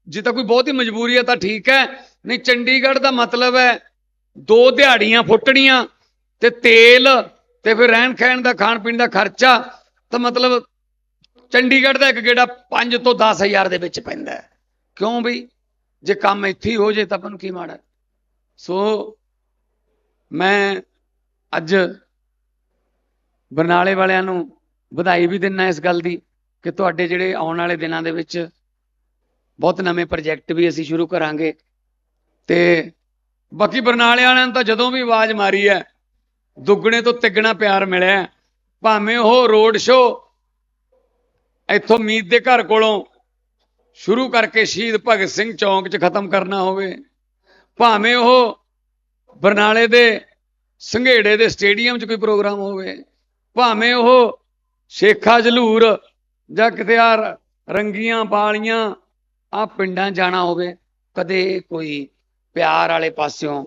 ਜੇ ਤਾਂ ਕੋਈ ਹੀ ਮਜਬੂਰੀ ਹੈ ਤਾਂ ਠੀਕ ਹੈ। ਨਹੀਂ, ਚੰਡੀਗੜ੍ਹ ਦਾ ਮਤਲਬ ਹੈ ਦੋ ਦਿਹਾੜੀਆਂ ਫੁੱਟਣੀਆਂ ਤੇ ਤੇਲ ਤੇ ਫਿਰ ਰਹਿਣ ਖਹਿਣ ਦਾ, ਖਾਣ ਪੀਣ ਦਾ ਖਰਚਾ, ਤਾਂ ਮਤਲਬ ਚੰਡੀਗੜ੍ਹ ਦਾ ਇੱਕ ਗੇੜਾ 5 ਤੋਂ 10000 ਦੇ ਵਿੱਚ ਪੈਂਦਾ ਹੈ। ਕਿਉਂ ਬਈ? ਜੇ ਕੰਮ ਇੱਥੇ ਹੀ ਹੋ ਜੇ ਤਾਂ ਆਪਾਂ ਨੂੰ ਕੀ ਮਾੜਾ ਸੋ ਮੈਂ ਅੱਜ ਬਰਨਾਲੇ ਵਾਲਿਆਂ ਨੂੰ ਵਧਾਈ ਵੀ ਦਿੰਨਾ ਇਸ ਗੱਲ ਦੀ ਕਿ ਤੁਹਾਡੇ ਜਿਹੜੇ ਆਉਣ ਵਾਲੇ ਦਿਨਾਂ ਦੇ ਵਿੱਚ ਬਹੁਤ ਨਵੇਂ ਪ੍ਰੋਜੈਕਟ ਵੀ ਅਸੀਂ ਸ਼ੁਰੂ ਕਰਾਂਗੇ। ਤੇ ਬਾਕੀ ਬਰਨਾਲੇ ਵਾਲਿਆਂ ਨੂੰ ਤਾਂ ਜਦੋਂ ਵੀ ਆਵਾਜ਼ ਮਾਰੀ ਹੈ ਦੁੱਗਣੇ ਤੋਂ ਤਿੱਗਣਾ ਪਿਆਰ ਮਿਲਿਆ ਭਾਵੇਂ ਉਹ ਰੋਡ ਸ਼ੋ ਇੱਥੋਂ ਮੀਤ ਦੇ ਘਰ ਕੋਲੋਂ ਸ਼ੁਰੂ ਕਰਕੇ ਸ਼ਹੀਦ ਭਗਤ ਸਿੰਘ ਚੌਂਕ 'ਚ ਖਤਮ ਕਰਨਾ ਹੋਵੇ, ਭਾਵੇਂ ਉਹ ਬਰਨਾਲੇ ਦੇ ਸੰਘੇੜੇ ਦੇ ਸਟੇਡੀਅਮ 'ਚ ਕੋਈ ਪ੍ਰੋਗਰਾਮ ਹੋਵੇ, ਭਾਵੇਂ ਉਹ ਸ਼ੇਖਾ ਜਲੂਰ ਜਾਂ ਕਿਤੇ ਆ ਰੰਗੀਆਂ ਬਾਲੀਆਂ ਆ ਪਿੰਡਾਂ ਜਾਣਾ ਹੋਵੇ, ਕਦੇ ਕੋਈ ਪਿਆਰ ਵਾਲੇ ਪਾਸਿਓਂ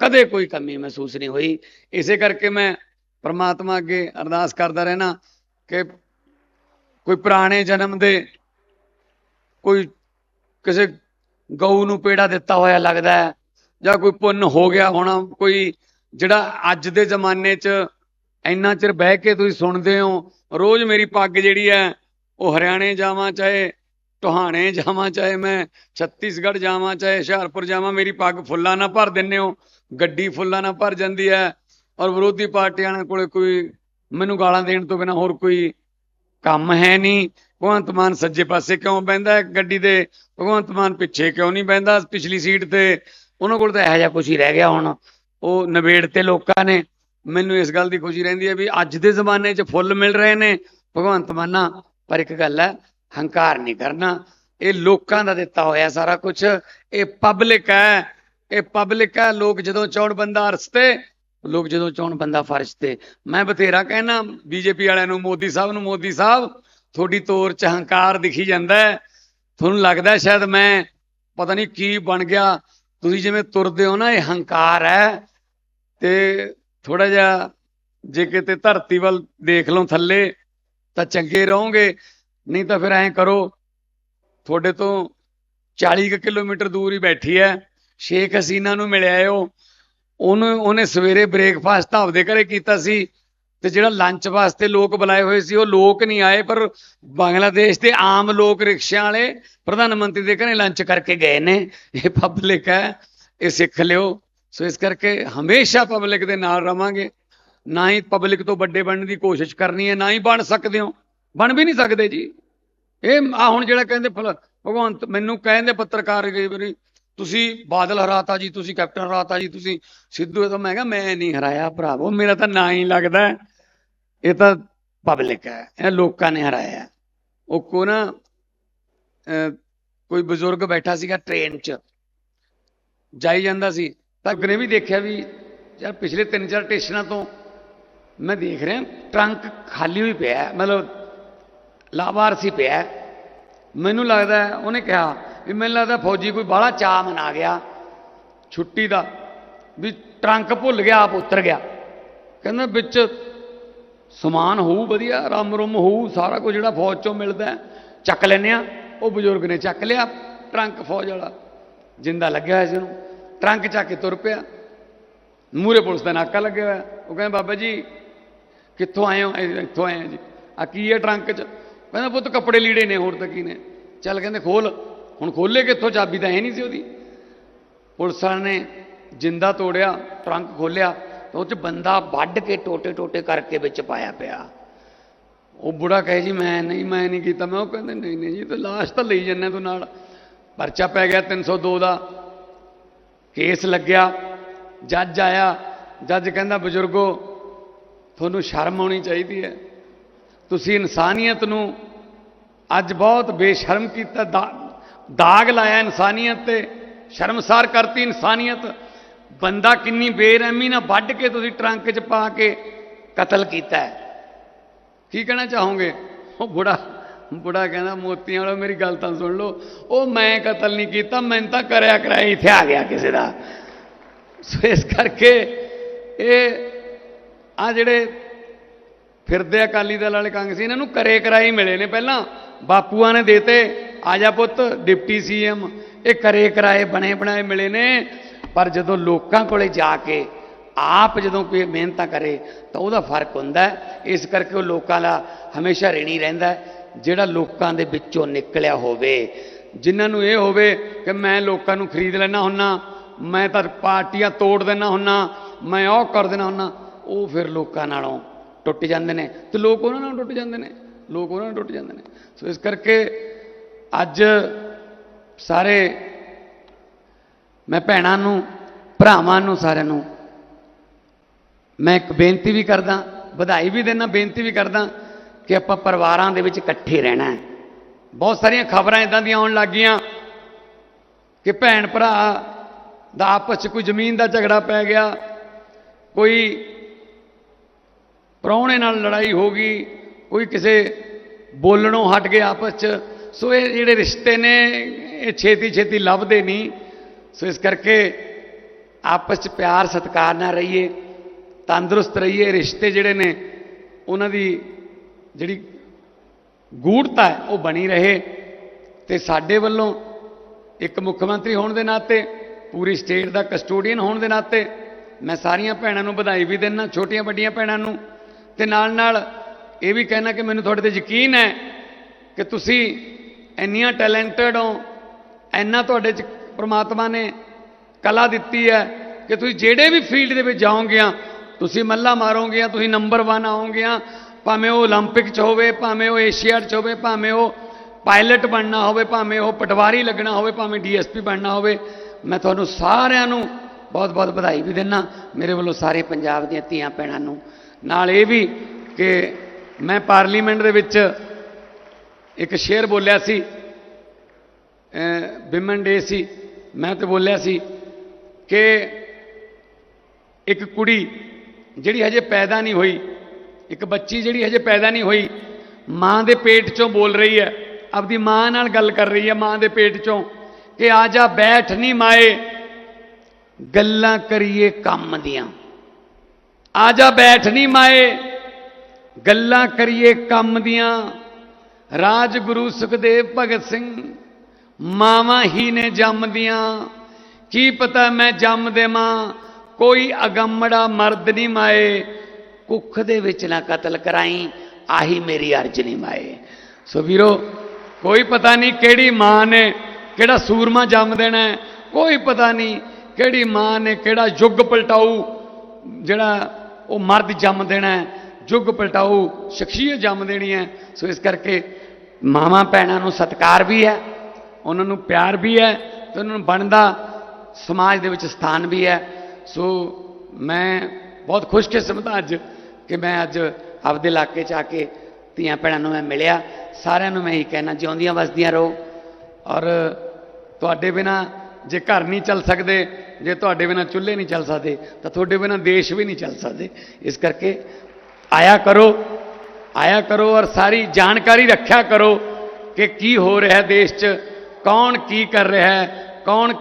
ਕਦੇ ਕੋਈ ਕਮੀ ਮਹਿਸੂਸ ਨਹੀਂ ਹੋਈ। ਇਸੇ ਕਰਕੇ ਮੈਂ ਪ੍ਰਮਾਤਮਾ ਅੱਗੇ ਅਰਦਾਸ ਕਰਦਾ ਰਹਿਣਾ ਕਿ ਕੋਈ ਪੁਰਾਣੇ ਜਨਮ ਦੇ ਕੋਈ ਕਿਸੇ ਗਊ ਨੂੰ ਪੇੜਾ ਦਿੱਤਾ ਹੋਇਆ ਲੱਗਦਾ ਹੈ ਜਾਂ ਕੋਈ ਪੁੰਨ ਹੋ ਗਿਆ ਹੋਣਾ, ਕੋਈ ਜਿਹੜਾ ਅੱਜ ਦੇ ਜ਼ਮਾਨੇ 'ਚ ਇੰਨਾ ਚਿਰ ਬਹਿ ਕੇ ਤੁਸੀਂ ਸੁਣਦੇ ਹੋ, ਰੋਜ਼ ਮੇਰੀ ਪੱਗ ਜਿਹੜੀ ਹੈ ਉਹ ਹਰਿਆਣੇ ਜਾਵਾਂ, ਚਾਹੇ ਟੋਹਾਣੇ ਜਾਵਾਂ ਚਾਹੇ ਮੈਂ ਛੱਤੀਸਗੜ੍ਹ ਜਾਵਾਂ, ਚਾਹੇ ਹੁਸ਼ਿਆਰਪੁਰ ਜਾਵਾਂ, ਮੇਰੀ ਪੱਗ ਫੁੱਲਾਂ ਨਾਲ ਭਰ ਦਿੰਦੇ ਹੋ, ਗੱਡੀ ਫੁੱਲਾਂ ਨਾਲ ਭਰ ਜਾਂਦੀ ਹੈ ਔਰ ਵਿਰੋਧੀ ਪਾਰਟੀਆਂ ਕੋਲੇ ਕੋਈ ਮੈਨੂੰ ਗਾਲਾਂ ਦੇਣ ਤੋਂ ਬਿਨਾ ਹੋਰ ਕੋਈ ਕੰਮ ਹੈ ਨਹੀਂ। ਭਗਵੰਤ ਮਾਨ ਸੱਜੇ ਪਾਸੇ ਕਿਉਂ ਬਹਿੰਦਾ ਗੱਡੀ ਦੇ? ਭਗਵੰਤ ਮਾਨ ਪਿੱਛੇ ਕਿਉਂ ਨਹੀਂ ਬਹਿੰਦਾ? ਪਿਛਲੀ ਸੀਟ ਤੇ ਉਹਨਾਂ ਕੋਲ ਤਾਂ ਇਹੋ ਜਿਹਾ ਕੁਝ ਹੀ ਰਹਿ ਗਿਆ ਹੁਣ। ਉਹ ਨਵੇੜ ਤੇ ਲੋਕਾਂ ਨੇ। ਮੈਨੂੰ ਇਸ ਗੱਲ ਦੀ ਖੁਸ਼ੀ ਰਹਿੰਦੀ ਹੈ ਵੀ ਅੱਜ ਦੇ ਜ਼ਮਾਨੇ 'ਚ ਫੁੱਲ ਮਿਲ ਰਹੇ ਨੇ ਭਗਵੰਤ ਮਾਨਾ। ਪਰ ਇੱਕ ਗੱਲ ਹੈ ਹੰਕਾਰ ਨਹੀਂ ਕਰਨਾ। ਇਹ ਲੋਕਾਂ ਦਾ ਦਿੱਤਾ ਹੋਇਆ ਸਾਰਾ ਕੁਝ ਇਹ ਪਬਲਿਕ ਹੈ। ਇਹ ਪਬਲਿਕ ਹੈ। ਲੋਕ ਜਦੋਂ ਚਾਹਣ ਬੰਦਾ ਅਰਸ ਤੇ, ਲੋਕ ਜਦੋਂ ਚਾਹਣ ਬੰਦਾ ਫਰਸ਼ ਤੇ। ਮੈਂ ਬਥੇਰਾ ਕਹਿਣਾ ਬੀਜੇਪੀ ਵਾਲਿਆਂ ਨੂੰ, ਮੋਦੀ ਸਾਹਿਬ ਨੂੰ, ਮੋਦੀ ਸਾਹਿਬ, ਤੁਹਾਡੀ ਤੋਰ ਚ ਹੰਕਾਰ ਦਿਖੀ ਜਾਂਦਾ ਹੈ। ਤੁਹਾਨੂੰ ਲੱਗਦਾ ਸ਼ਾਇਦ ਮੈਂ ਪਤਾ ਨਹੀਂ ਕੀ ਬਣ ਗਿਆ। ਤੁਸੀਂ ਜਿਵੇਂ ਤੁਰਦੇ ਹੋ ਨਾ, ਇਹ ਹੰਕਾਰ ਹੈ। ਤੇ ਥੋੜਾ ਜਿਹਾ ਜੇ ਕਿਤੇ ਧਰਤੀ ਵੱਲ ਦੇਖ ਲਓ ਥੱਲੇ, ਤਾਂ ਚੰਗੇ ਰਹੋਗੇ। ਨਹੀਂ ਤਾਂ ਫਿਰ ਐਂ ਕਰੋ, ਤੁਹਾਡੇ ਤੋਂ 40 ਕੁ ਕਿਲੋਮੀਟਰ ਦੂਰ ਹੀ ਬੈਠੀ ਹੈ। ਸ਼ੇਖ ਹਸੀਨਾ ਨੂੰ ਮਿਲਿਆ ਉਹ। ਉਹਨੂੰ, ਉਹਨੇ ਸਵੇਰੇ ਬ੍ਰੇਕਫਾਸਟ ਤਾਂ ਆਪਦੇ ਘਰੇ ਕੀਤਾ ਸੀ ਤੇ ਜਿਹੜਾ ਲੰਚ ਵਾਸਤੇ ਲੋਕ ਬੁਲਾਏ ਹੋਏ ਸੀ, ਉਹ ਲੋਕ ਨਹੀਂ ਆਏ, ਪਰ ਬੰਗਲਾਦੇਸ਼ ਦੇ ਆਮ ਲੋਕ ਰਿਕਸ਼ਿਆਂ ਵਾਲੇ ਪ੍ਰਧਾਨ ਮੰਤਰੀ ਦੇ ਘਰੇ ਲੰਚ ਕਰਕੇ ਗਏ ਨੇ। ਇਹ ਪਬਲਿਕ ਹੈ, ਇਹ ਸਿੱਖ ਲਿਓ। ਸੋ ਇਸ ਕਰਕੇ ਹਮੇਸ਼ਾ ਪਬਲਿਕ ਦੇ ਨਾਲ ਰਵਾਂਗੇ। ਨਾ ਹੀ ਪਬਲਿਕ ਤੋਂ ਵੱਡੇ ਬਣਨ ਦੀ ਕੋਸ਼ਿਸ਼ ਕਰਨੀ ਹੈ, ਨਾ ਹੀ ਬਣ ਸਕਦੇ ਹੋ। ਬਣ ਵੀ ਨਹੀਂ ਸਕਦੇ ਜੀ। ਇਹ ਆ ਹੁਣ ਜਿਹੜਾ ਕਹਿੰਦੇ ਭਗਵੰਤ ਮੈਨੂੰ ਕਹਿੰਦੇ ਪੱਤਰਕਾਰ ਕਈ ਵਾਰੀ ਤੁਸੀਂ ਬਾਦਲ ਹਰਾਤਾ ਜੀ, ਤੁਸੀਂ ਕੈਪਟਨ ਹਰਾਤਾ ਜੀ, ਤੁਸੀਂ ਸਿੱਧੂ ਤਾਂ ਮੈਂ ਕਿਹਾ ਮੈਂ ਨਹੀਂ ਹਰਾਇਆ ਭਰਾਵੋ ਮੇਰਾ ਤਾਂ ਨਾਂ ਹੀ ਲੱਗਦਾ ਇਹ ਤਾਂ ਪਬਲਿਕ ਹੈ, ਇਹ ਲੋਕਾਂ ਨੇ ਹਰਾਇਆ ਉਹ ਕੋ ਨਾ ਕੋਈ ਬਜ਼ੁਰਗ ਬੈਠਾ ਸੀਗਾ ਟ੍ਰੇਨ 'ਚ, ਜਾਈ ਜਾਂਦਾ ਸੀ, ਤਾਂ ਅਗਨੇ ਵੀ ਦੇਖਿਆ ਵੀ ਯਾਰ ਪਿਛਲੇ ਤਿੰਨ ਚਾਰ ਸਟੇਸ਼ਨਾਂ ਤੋਂ ਮੈਂ ਦੇਖ ਰਿਹਾ, ਟਰੰਕ ਖਾਲੀ ਹੋਈ ਪਿਆ ਮਤਲਬ ਲਾਵਾਰਸੀ ਪਿਆ। ਮੈਨੂੰ ਲੱਗਦਾ ਉਹਨੇ ਕਿਹਾ ਵੀ ਮੈਨੂੰ ਲੱਗਦਾ ਫੌਜੀ ਕੋਈ ਬਾਹਲਾ ਚਾਅ ਮਨਾ ਗਿਆ ਛੁੱਟੀ ਦਾ, ਵੀ ਟਰੰਕ ਭੁੱਲ ਗਿਆ, ਆਪ ਉਤਰ ਗਿਆ। ਕਹਿੰਦਾ ਵਿੱਚ ਸਮਾਨ ਹੋਊ ਵਧੀਆ, ਰਮ ਰੁਮ ਹੋਊ, ਸਾਰਾ ਕੁਝ ਜਿਹੜਾ ਫੌਜ ਚੋਂ ਮਿਲਦਾ ਚੱਕ ਲੈਨੇ ਆ ਉਹ ਬਜ਼ੁਰਗ ਨੇ ਚੱਕ ਲਿਆ, ਟਰੰਕ ਫੌਜ ਵਾਲਾ, ਜਿੰਦਾ ਲੱਗਿਆ ਹੋਇਆ ਸੀ ਉਹਨੂੰ। ਟਰੰਕ ਚੱਕ ਕੇ ਤੁਰ ਪਿਆ। ਮੂਰੇ ਪੁਲਿਸ ਦਾ ਨਾਕਾ ਲੱਗਿਆ ਹੋਇਆ। ਉਹ ਕਹਿੰਦੇ, ਬਾਬਾ ਜੀ, ਕਿੱਥੋਂ ਆਏ ਹੋ? ਇੱਥੋਂ ਆਏ ਹਾਂ ਜੀ। ਆ ਕੀ ਹੈ ਟਰੰਕ 'ਚ? ਕਹਿੰਦਾ ਪੁੱਤ ਕੱਪੜੇ ਲੀੜੇ ਨੇ, ਹੋਰ ਤਾਂ ਕੀ ਨੇ? ਚੱਲ ਕਹਿੰਦੇ ਖੋਲ। ਹੁਣ ਖੋਲੇ ਕਿੱਥੋਂ? ਚਾਬੀ ਤਾਂ ਹੈ ਨਹੀਂ ਸੀ ਉਹਦੀ। ਪੁਲਿਸ ਵਾਲਿਆਂ ਨੇ ਜਿੰਦਾ ਤੋੜਿਆ, ਟਰੰਕ ਖੋਲਿਆ ਤਾਂ ਉਹ 'ਚ ਬੰਦਾ ਵੱਢ ਕੇ ਟੋਟੇ ਟੋਟੇ ਕਰਕੇ ਵਿੱਚ ਪਾਇਆ ਪਿਆ। ਉਹ ਬੁੜਾ ਕਹੇ ਜੀ, ਮੈਂ ਨਹੀਂ ਮੈਂ ਨਹੀਂ ਕੀਤਾ। ਮੈਂ ਉਹ ਕਹਿੰਦੇ, ਨਹੀਂ ਨਹੀਂ ਜੀ, ਤੇ ਲਾਸ਼ ਤਾਂ ਲਈ ਜੰਨੇ ਤੂੰ ਨਾਲ। ਪਰਚਾ ਪੈ ਗਿਆ 302 ਦਾ। ਕੇਸ ਲੱਗਿਆ। ਜੱਜ ਆਇਆ। ਜੱਜ ਕਹਿੰਦਾ, ਬਜ਼ੁਰਗੋ, ਤੁਹਾਨੂੰ ਸ਼ਰਮ ਆਉਣੀ ਚਾਹੀਦੀ ਹੈ। ਤੁਸੀਂ ਇਨਸਾਨੀਅਤ ਨੂੰ ਅੱਜ ਬਹੁਤ ਬੇਸ਼ਰਮ ਕੀਤਾ, ਦਾ- ਦਾਗ ਲਾਇਆ ਇਨਸਾਨੀਅਤ ਤੇ, ਸ਼ਰਮਸਾਰ ਕਰਤੀ ਇਨਸਾਨੀਅਤ। ਬੰਦਾ ਕਿੰਨੀ ਬੇਰਹਿਮੀ ਨਾਲ ਵੱਢ ਕੇ ਤੁਸੀਂ ਟਰੰਕ 'ਚ ਪਾ ਕੇ ਕਤਲ ਕੀਤਾ ਕੀ ਕਹਿਣਾ ਚਾਹੋਗੇ? ਉਹ ਬੁੜਾ ਬੁੜਾ ਕਹਿੰਦਾ, ਮੋਤੀਆਂ ਵਾਲਾ, ਮੇਰੀ ਗੱਲ ਤਾਂ ਸੁਣ ਲਓ। ਉਹ ਮੈਂ ਕਤਲ ਨਹੀਂ ਕੀਤਾ ਮੈਂ ਤਾਂ ਕਰਿਆ ਕਰਾਇਆ ਇੱਥੇ ਆ ਗਿਆ ਕਿਸੇ ਦਾ। ਸੋ ਇਸ ਕਰਕੇ ਇਹ ਆ ਜਿਹੜੇ ਫਿਰਦੇ ਅਕਾਲੀ ਦਲ ਵਾਲੇ ਕਾਂਗਰਸੀ, ਇਹਨਾਂ ਨੂੰ ਕਰੇ ਕਰਾਈ ਮਿਲੇ ਨੇ ਪਹਿਲਾਂ। ਬਾਪੂਆਂ ਨੇ ਦੇਤੇ ਆਜਾ ਪੁੱਤ, ਡਿਪਟੀ ਸੀਐਮ। ਇਹ ਕਰੇ ਕਰਾਏ, ਬਣੇ ਬਣਾਏ ਮਿਲੇ ਨੇ। ਪਰ ਜਦੋਂ ਲੋਕਾਂ ਕੋਲੇ ਜਾ ਕੇ ਆਪ ਜਦੋਂ ਕੋਈ ਮਿਹਨਤਾਂ ਕਰੇ, ਤਾਂ ਉਹਦਾ ਫ਼ਰਕ ਹੁੰਦਾ ਇਸ ਕਰਕੇ ਉਹ ਲੋਕਾਂ ਦਾ ਹਮੇਸ਼ਾ ਰੇਣੀ ਰਹਿੰਦਾ ਜਿਹੜਾ ਲੋਕਾਂ ਦੇ ਵਿੱਚੋਂ ਨਿਕਲਿਆ ਹੋਵੇ, ਜਿਨ੍ਹਾਂ ਨੂੰ ਇਹ ਹੋਵੇ ਕਿ ਮੈਂ ਲੋਕਾਂ ਨੂੰ ਖਰੀਦ ਲੈਣਾ ਹੁੰਨਾ, ਮੈਂ ਤਾਂ ਪਾਰਟੀਆਂ ਤੋੜ ਦੇਣਾ ਹੁੰਨਾ, ਮੈਂ ਉਹ ਕਰ ਦੇਣਾ ਹੁੰਨਾ, ਉਹ ਫਿਰ ਲੋਕਾਂ ਨਾਲੋਂ ਟੁੱਟ ਜਾਂਦੇ ਨੇ ਤੇ ਲੋਕ ਉਹਨਾਂ ਨਾਲ ਟੁੱਟ ਜਾਂਦੇ ਨੇ, ਲੋਕ ਉਹਨਾਂ ਨਾਲ ਟੁੱਟ ਜਾਂਦੇ ਨੇ। ਸੋ ਇਸ ਕਰਕੇ ਅੱਜ ਸਾਰੇ ਮੈਂ ਭੈਣਾਂ ਨੂੰ, ਭਰਾਵਾਂ ਨੂੰ ਸਾਰਿਆਂ ਨੂੰ ਮੈਂ ਇੱਕ ਬੇਨਤੀ ਵੀ ਕਰਦਾ, ਵਧਾਈ ਵੀ ਦੇਣਾ ਬੇਨਤੀ ਵੀ ਕਰਦਾ ਕਿ ਆਪਾਂ ਪਰਿਵਾਰਾਂ ਦੇ ਵਿੱਚ ਇਕੱਠੇ ਰਹਿਣਾ ਹੈ। ਬਹੁਤ ਸਾਰੀਆਂ ਖਬਰਾਂ ਇਦਾਂ ਦੀਆਂ ਆਉਣ ਲੱਗੀਆਂ ਕਿ ਭੈਣ ਭਰਾ ਦਾ ਆਪਸ 'ਚ ਕੋਈ ਜ਼ਮੀਨ ਦਾ ਝਗੜਾ ਪੈ ਗਿਆ, ਕੋਈ ਪ੍ਰਾਹੁਣੇ ਨਾਲ ਲੜਾਈ ਹੋ ਗਈ, ਕੋਈ ਕਿਸੇ ਬੋਲਣੋਂ ਹਟ ਗਿਆ ਆਪਸ 'ਚ। ਸੋ ਇਹ ਜਿਹੜੇ ਰਿਸ਼ਤੇ ਨੇ, ਇਹ ਛੇਤੀ ਛੇਤੀ ਲੱਭਦੇ ਨਹੀਂ। ਸੋ ਇਸ ਕਰਕੇ ਆਪਸ 'ਚ ਪਿਆਰ, ਸਤਿਕਾਰ ਨਾਲ ਰਹੀਏ, ਤੰਦਰੁਸਤ ਰਹੀਏ। ਰਿਸ਼ਤੇ ਜਿਹੜੇ ਨੇ, ਉਹਨਾਂ ਦੀ ਜਿਹੜੀ ਗੂੜਤਾ ਹੈ, ਉਹ ਬਣੀ ਰਹੇ। ਤੇ ਸਾਡੇ ਵੱਲੋਂ ਇੱਕ ਮੁੱਖ ਮੰਤਰੀ ਹੋਣ ਦੇ ਨਾਤੇ, ਪੂਰੀ ਸਟੇਟ ਦਾ ਕਸਟੋਡੀਅਨ ਹੋਣ ਦੇ ਨਾਤੇ, ਮੈਂ ਸਾਰੀਆਂ ਭੈਣਾਂ ਨੂੰ ਵਧਾਈ ਵੀ ਦਿੰਦਾ, ਛੋਟੀਆਂ ਵੱਡੀਆਂ ਭੈਣਾਂ ਨੂੰ। ਤੇ ਨਾਲ ਨਾਲ ਇਹ ਵੀ ਕਹਿਣਾ ਕਿ ਮੈਨੂੰ ਤੁਹਾਡੇ ਤੇ ਯਕੀਨ ਹੈ ਕਿ ਤੁਸੀਂ ਇੰਨੀਆਂ ਟੈਲੈਂਟਡ ਹੋ ਇੰਨਾ ਤੁਹਾਡੇ ਚ ਪ੍ਰਮਾਤਮਾ ਨੇ ਕਲਾ ਦਿੱਤੀ ਹੈ ਕਿ ਤੁਸੀਂ ਜਿਹੜੇ ਵੀ ਫੀਲਡ ਦੇ ਵਿੱਚ ਜਾਓਗੀਆਂ ਤੁਸੀਂ ਮੱਲਾ ਮਾਰੋਗੀਆਂ ਤੁਸੀਂ ਨੰਬਰ 1 ਆਓਗੀਆਂ ਭਾਵੇਂ ਉਹ 올림픽 ਚ ਹੋਵੇ ਭਾਵੇਂ ਉਹ ਏਸ਼ੀਆਡ ਚ ਹੋਵੇ ਭਾਵੇਂ ਉਹ ਪਾਇਲਟ ਬਣਨਾ ਹੋਵੇ ਭਾਵੇਂ ਉਹ ਪਟਵਾਰੀ ਲੱਗਣਾ ਹੋਵੇ ਭਾਵੇਂ ਡੀਐਸਪੀ ਬਣਨਾ ਹੋਵੇ ਮੈਂ ਤੁਹਾਨੂੰ ਸਾਰਿਆਂ ਨੂੰ ਬਹੁਤ-ਬਹੁਤ ਵਧਾਈ ਵੀ ਦਿੰਦਾ ਮੇਰੇ ਵੱਲੋਂ ਸਾਰੇ ਪੰਜਾਬ ਦੀਆਂ ਧੀਆਂ ਭੈਣਾਂ ਨੂੰ ਨਾਲ ਇਹ ਵੀ ਕਿ ਮੈਂ ਪਾਰਲੀਮੈਂਟ ਦੇ ਵਿੱਚ ਇੱਕ ਸ਼ੇਰ ਬੋਲਿਆ ਸੀ ਵਿਮਨ ਡੇ ਸੀ, ਮੈਂ ਤੇ ਬੋਲਿਆ ਸੀ ਕਿ ਇੱਕ ਕੁੜੀ ਜਿਹੜੀ ਹਜੇ ਪੈਦਾ ਨਹੀਂ ਹੋਈ, ਇੱਕ ਬੱਚੀ ਜਿਹੜੀ ਹਜੇ ਪੈਦਾ ਨਹੀਂ ਹੋਈ, ਮਾਂ ਦੇ ਪੇਟ ਚੋਂ ਬੋਲ ਰਹੀ ਹੈ, ਆਪਦੀ ਮਾਂ ਨਾਲ ਗੱਲ ਕਰ ਰਹੀ ਹੈ ਮਾਂ ਦੇ ਪੇਟ ਚੋਂ ਕਿ ਆ ਜਾ ਬੈਠ ਨਹੀਂ ਮਾਏ, ਗੱਲਾਂ ਕਰੀਏ ਕੰਮ ਦੀਆਂ। ਆ ਜਾ ਬੈਠ ਨਹੀਂ ਮਾਏ। ਗੱਲਾਂ ਕਰੀਏ ਕੰਮ ਦੀਆਂ। ਰਾਜਗੁਰੂ ਸੁਖਦੇਵ ਭਗਤ ਸਿੰਘ, ਮਾਵਾਂ ਹੀ ਨੇ ਜੰਮਦੀਆਂ ਕੀ ਪਤਾ ਮੈਂ ਜੰਮ ਦੇਵਾਂ, ਕੋਈ ਅਗੰਮੜਾ ਮਰਦ ਨਹੀਂ ਮਾਏ। ਕੁੱਖ ਦੇ ਵਿੱਚ ਨਾ ਕਤਲ ਕਰਾਈ, ਆਹੀ ਮੇਰੀ ਅਰਜ਼ ਨਹੀਂ ਮਾਏ। ਸੋ ਵੀਰੋ, ਕੋਈ ਪਤਾ ਨਹੀਂ ਕਿਹੜੀ ਮਾਂ ਨੇ ਕਿਹੜਾ ਸੂਰਮਾ ਜੰਮ ਦੇਣਾ ਕੋਈ ਪਤਾ ਨਹੀਂ ਕਿਹੜੀ ਮਾਂ ਨੇ ਕਿਹੜਾ ਯੁੱਗ ਪਲਟਾਊ, ਜਿਹੜਾ ਉਹ ਮਰਦ ਜੰਮ ਦੇਣਾ ਹੈ, ਯੁੱਗ ਪਲਟਾਊ ਸ਼ਖਸੀਅਤ ਜੰਮ ਦੇਣੀ ਹੈ। ਸੋ ਇਸ ਕਰਕੇ ਮਾਵਾਂ ਭੈਣਾਂ ਨੂੰ ਸਤਿਕਾਰ ਵੀ ਹੈ ਉਹਨਾਂ ਨੂੰ ਪਿਆਰ ਵੀ ਹੈ ਤੇ ਉਹਨਾਂ ਨੂੰ ਬਣਦਾ ਸਮਾਜ ਦੇ ਵਿੱਚ ਸਥਾਨ ਵੀ ਹੈ। ਸੋ ਮੈਂ ਬਹੁਤ ਖੁਸ਼ਕਿਸਮਤ ਹਾਂ ਅੱਜ ਕਿ ਮੈਂ ਅੱਜ ਆਪਦੇ ਇਲਾਕੇ 'ਚ ਆ ਕੇ ਧੀਆਂ ਭੈਣਾਂ ਨੂੰ ਮੈਂ ਮਿਲਿਆ। ਸਾਰਿਆਂ ਨੂੰ ਮੈਂ ਇਹੀ ਕਹਿਣਾ ਜਿਉਂਦੀਆਂ ਵਸਦੀਆਂ ਰਹੋ ਔਰ ਤੁਹਾਡੇ ਬਿਨਾ ਜੇ ਘਰ ਨਹੀਂ ਚੱਲ ਸਕਦੇ, ਜੇ ਤੁਹਾਡੇ ਬਿਨਾ ਚੁੱਲ੍ਹੇ ਨਹੀਂ ਚੱਲ ਸਕਦੇ, ਤਾਂ ਤੁਹਾਡੇ ਬਿਨਾ ਦੇਸ਼ ਵੀ ਨਹੀਂ ਚੱਲ ਸਕਦੇ। ਇਸ ਕਰਕੇ ਆਇਆ ਕਰੋ ਆਇਆ ਕਰੋ ਔਰ ਸਾਰੀ ਜਾਣਕਾਰੀ ਰੱਖਿਆ ਕਰੋ ਕਿ ਕੀ ਹੋ ਰਿਹਾ ਦੇਸ਼ 'ਚ, ਕੌਣ ਕੀ ਕਰ ਰਿਹਾ ਹੈ, ਕੌਣ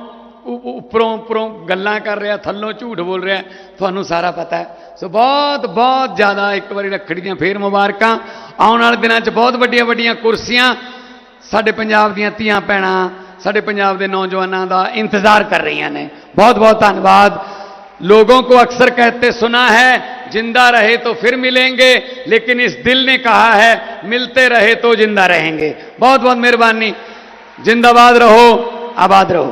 ਉ- ਉੱਪਰੋਂ ਉੱਪਰੋਂ ਗੱਲਾਂ ਕਰ ਰਿਹਾ, ਥੱਲੋਂ ਝੂਠ ਬੋਲ ਰਿਹਾ, ਤੁਹਾਨੂੰ ਸਾਰਾ ਪਤਾ ਹੈ। ਸੋ ਬਹੁਤ ਬਹੁਤ ਜ਼ਿਆਦਾ ਇੱਕ ਵਾਰੀ ਰੱਖੜੀ ਦੀਆਂ ਫੇਰ ਮੁਬਾਰਕਾਂ। ਆਉਣ ਵਾਲੇ ਦਿਨਾਂ 'ਚ ਬਹੁਤ ਵੱਡੀਆਂ ਵੱਡੀਆਂ ਕੁਰਸੀਆਂ, ਸਾਡੇ ਪੰਜਾਬ ਦੀਆਂ ਧੀਆਂ ਭੈਣਾਂ ਸਾਡੇ ਪੰਜਾਬ ਦੇ ਨੌਜਵਾਨਾਂ ਦਾ ਇੰਤਜ਼ਾਰ ਕਰ ਰਹੀਆਂ ਨੇ ਬਹੁਤ ਬਹੁਤ ਧੰਨਵਾਦ लोगों को अक्सर कहते सुना है जिंदा रहे तो फिर मिलेंगे लेकिन इस दिल ने कहा है मिलते रहे तो जिंदा रहेंगे बहुत बहुत मेहरबानी जिंदाबाद रहो आबाद रहो